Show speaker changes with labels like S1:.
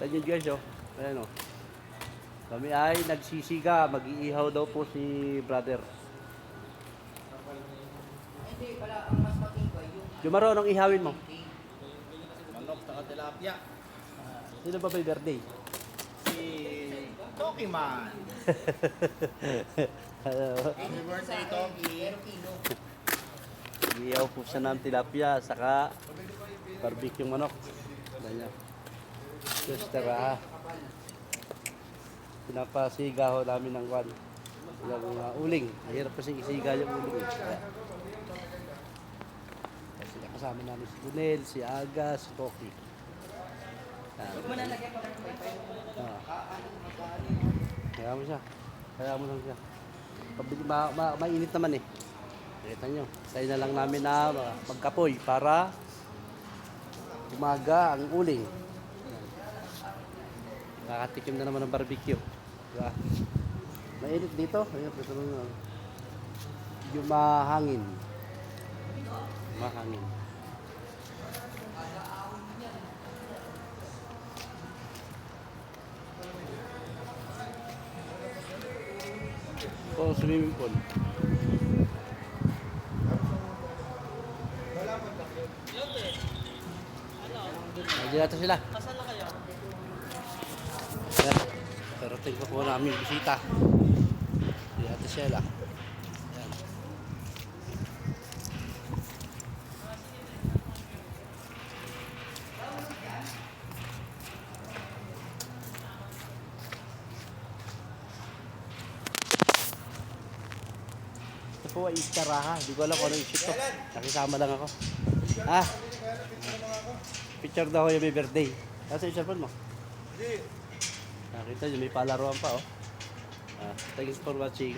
S1: Tanyan guys, oh. Ayan, oh. Kami ay nagsisiga. Mag-iihaw daw po si brother.
S2: Hindi, pala, ang mas matibay yung
S1: Jumaro, anong ihawin mo?
S3: Manok sa tilapia.
S1: Sino ba may birthday?
S3: Si Toki Man. Happy birthday, Toki.
S1: Iihaw po siya ng tilapia, saka barbecue manok. Ganyan. Sister, ah. Pinapasiga ho namin ng kwan. Yung uh, uling. Mahirap kasi isiga yung uling. Kaya, kasi kasama namin si Gunel, si Aga, si Toki. Ah. Kaya mo siya. Kaya mo lang siya. Ma, ma, mainit naman eh. Kita nyo. Tayo na lang namin na uh, magkapoy para umaga ang uling. Nakatikim na naman ng barbecue. Diba? Mainit dito. Ayun, ito na. Yung mahangin. Mahangin. O, swimming pool. Nandiyan natin sila.
S2: Kasal
S1: Darating pa po namin bisita. Si Ate Shela. Yan. Ito po ay istaraha. Hindi ko alam kung ano to. Nakisama lang ako. Ha? Picture daw yung may birthday. Nasa yung cellphone mo? Nakita nyo, may palaruan pa oh. Ah, thanks for watching.